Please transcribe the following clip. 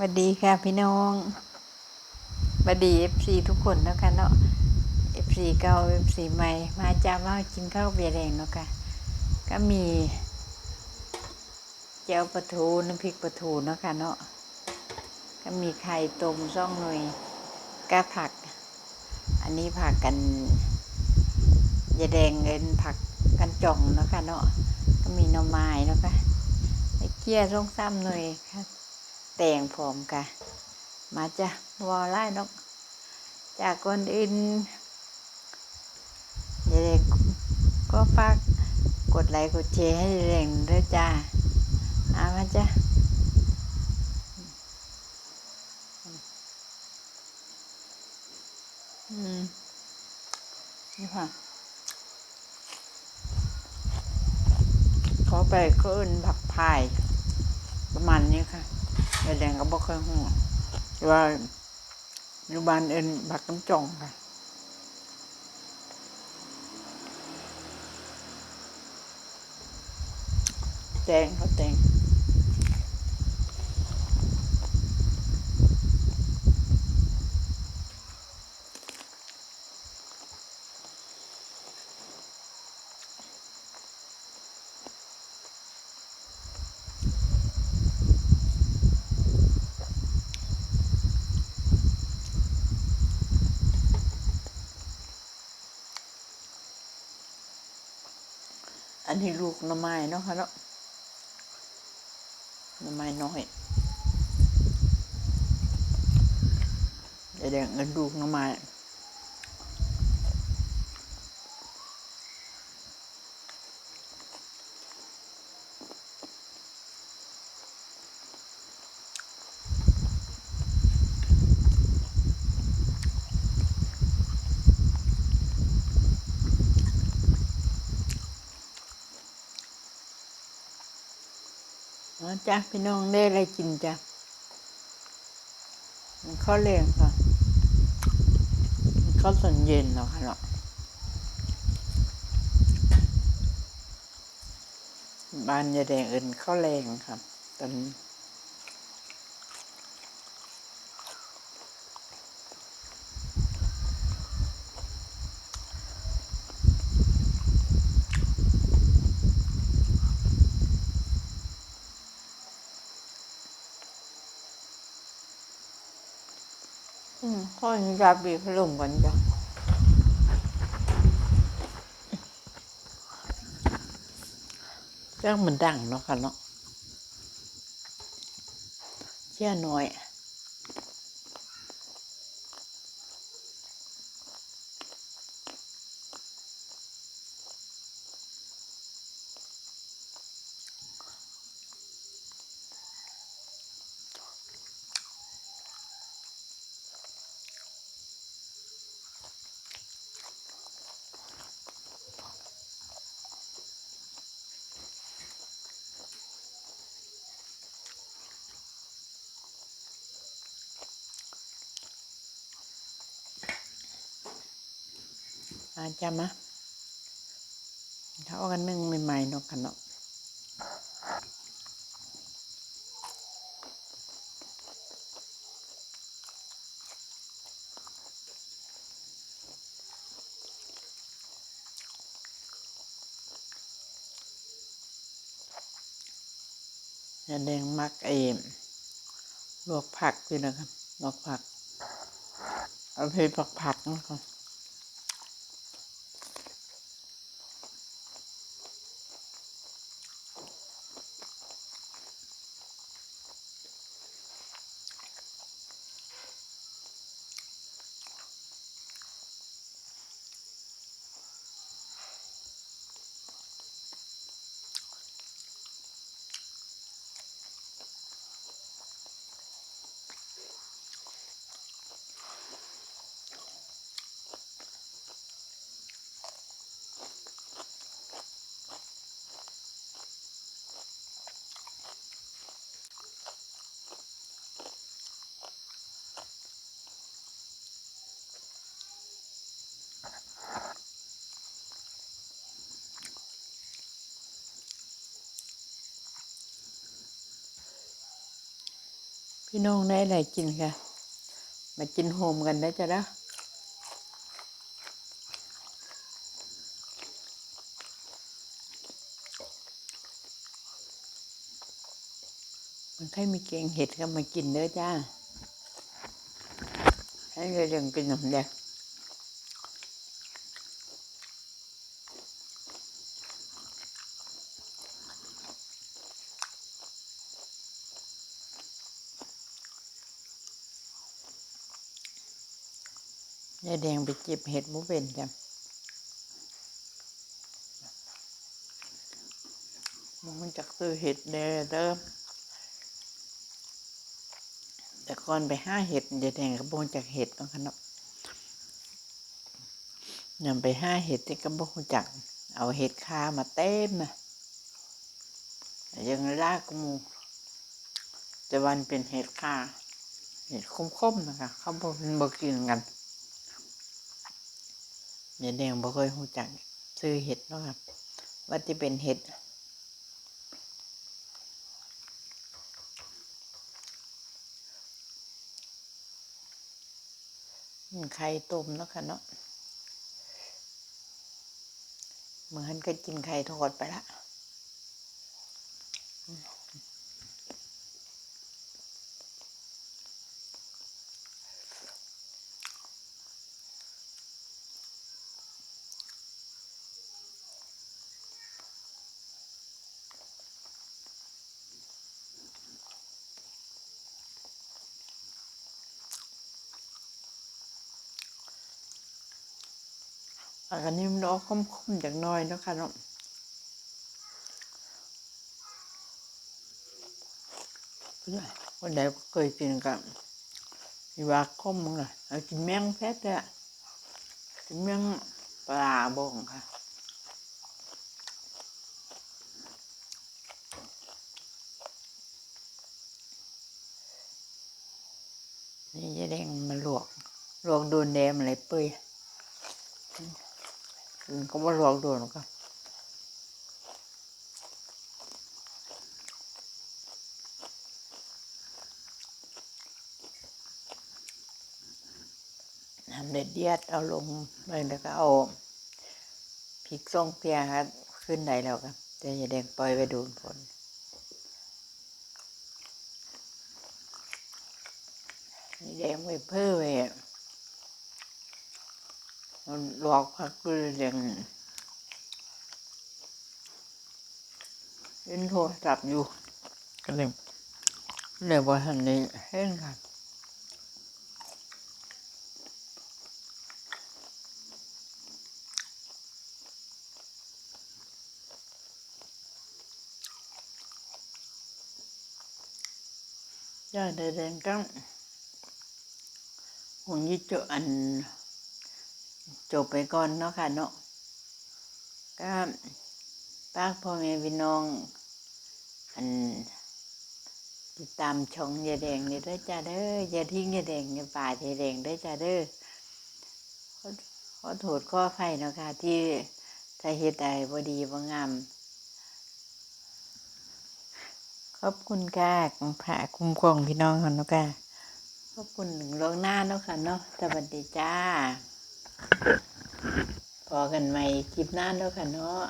สวัสดีค่ะพี่น้องสวัสดีเอฟซีทุกคนแล้วกันเนาะเอฟซีเก่าเอฟซีใหม่ มาจ้ามากินข้าวเบียร์แดงเนาะค่ะก็มีเจียวปลาทูน้ำพริกปลาทูเนาะค่ะเนาะก็มีไข่ต้มซ่องหน่วยก็ผัก อันนี้ผักกันยาแดงเงินผักกันจ่องเนาะค่ะเนาะก็มีหน่อไม้เนาะค่ะไอ้เกี้ยร่องซ้ำหน่อยค่ะ แต่งผมกะมาจ้ะวอลไล่นก จากคนอื่นย่าเด็กก็ฝากกดไลค์กดแชร์ให้เร่งด้วยจ้าอามาจ้ะอืมนี่ค่ะขาไปก็อื่นผักพายประมาณนี้ค่ะ ยายแดงก็บอกเคยหัวแต่ว่าอยู่บ้านเอ็นผักน้ำจ่องค่ะแตงเขาแตง อันนี้ลูกน้ำไม้เนาะค่ะเนาะน้ำไม้น้อยแดงเงินลูกน้ำไม้ มาจ้ะพี่น้องได้อะไรกินจ้ะข้าวแรงค่ะข้าวสันเย็นเนาะค่ะเนาะบ้านยายแดงเอินข้าวแรงครับตอน อืมข้อนี้จะบีบลงกันจ้ะจ้างมันดังเนาะค่ะเนาะเชี่ยน้อย อาจจะมาเขาเอากันนึ่งใหม่ๆเนาะค่ะเนาะยาแดงมักเอมลวกผักด้วยนะครับลวกผัก เอาไปผักผักนะครับ พี่น้องได้อะไรกินค่ะ มากินโฮมกันได้จ้ะนะมันใครมีเกงเห็ดก็มากินเด้อจ้าให้เราเรื่องกินหน่อยเด้อ ยายแดงไปเก็บเห็ดมุเป็นจ้ะมันจากซื้อเห็ดเด้อเด้อแต่ก่อนไปห้าเห็ดยายแดงก็บงจากเห็ดเนาะคะเนาะยำไปห้าเห็ดที่ก็บงจากเอาเห็ดคามาเต็มนะยังลากมูแต่วันเป็นเห็ดคาเห็ดคมๆนะคะเขาบอกมันบอกกินกัน ยายแดงบ่เคยหูจักซื้อเห็ดเนาะครับว่าที่เป็นเห็ดไข่ต้มเนาะค่ะเนาะเหมือนก็กินไข่ทอดไปละ อันนี้มันออกคมๆจากน้อยเนาะค่ะเนาะวันใดเคยกินกับอีว่าคมมั้งล่ะเอากินแมงแพะแต่กินแมงปลาบงค่ะนี่ยายแดงมาลวกลวกโดนแดงอะไรเปื่อย ก็มาลวกโดนก็ทำเด็ดเดียดเอาลงไปแล้วก็เอาพริกส่งเพียครับขึ้นได้แล้วครับแต่ยาแดงปล่อยไปดนฝนนี่แดงไปเพื่อไป มันหลอกพักคือเรื่องเล่นโทรศัพท์อยู่ก็เลยเลยว่าทันนี้เห็นค่ะย่าแดงๆก็คงยี่จบอัน จบไปก่อนเนาะค่ะเนาะก็ป้ากพ่อแม่พี่น้อง อันติดตามชงยาแดงนี่ด้วยจ้าเด้อยาทิ้งยาแดงยาป่ายาแดงด้วยจ้าเด้อขอขอโทษข้อไฟเนาะค่ะที่ถ้าเฮ็ดได้บ่ดีบ่งามขอบคุณค่ะของพระคุ้มครองพี่น้องเขาเนาะค่ะขอบคุณหนึ่งลวงหน้าเนาะค่ะเนาะสวัสดีจ้า พอกันใหม่คลิปหน้าแล้วค่ะเนาะ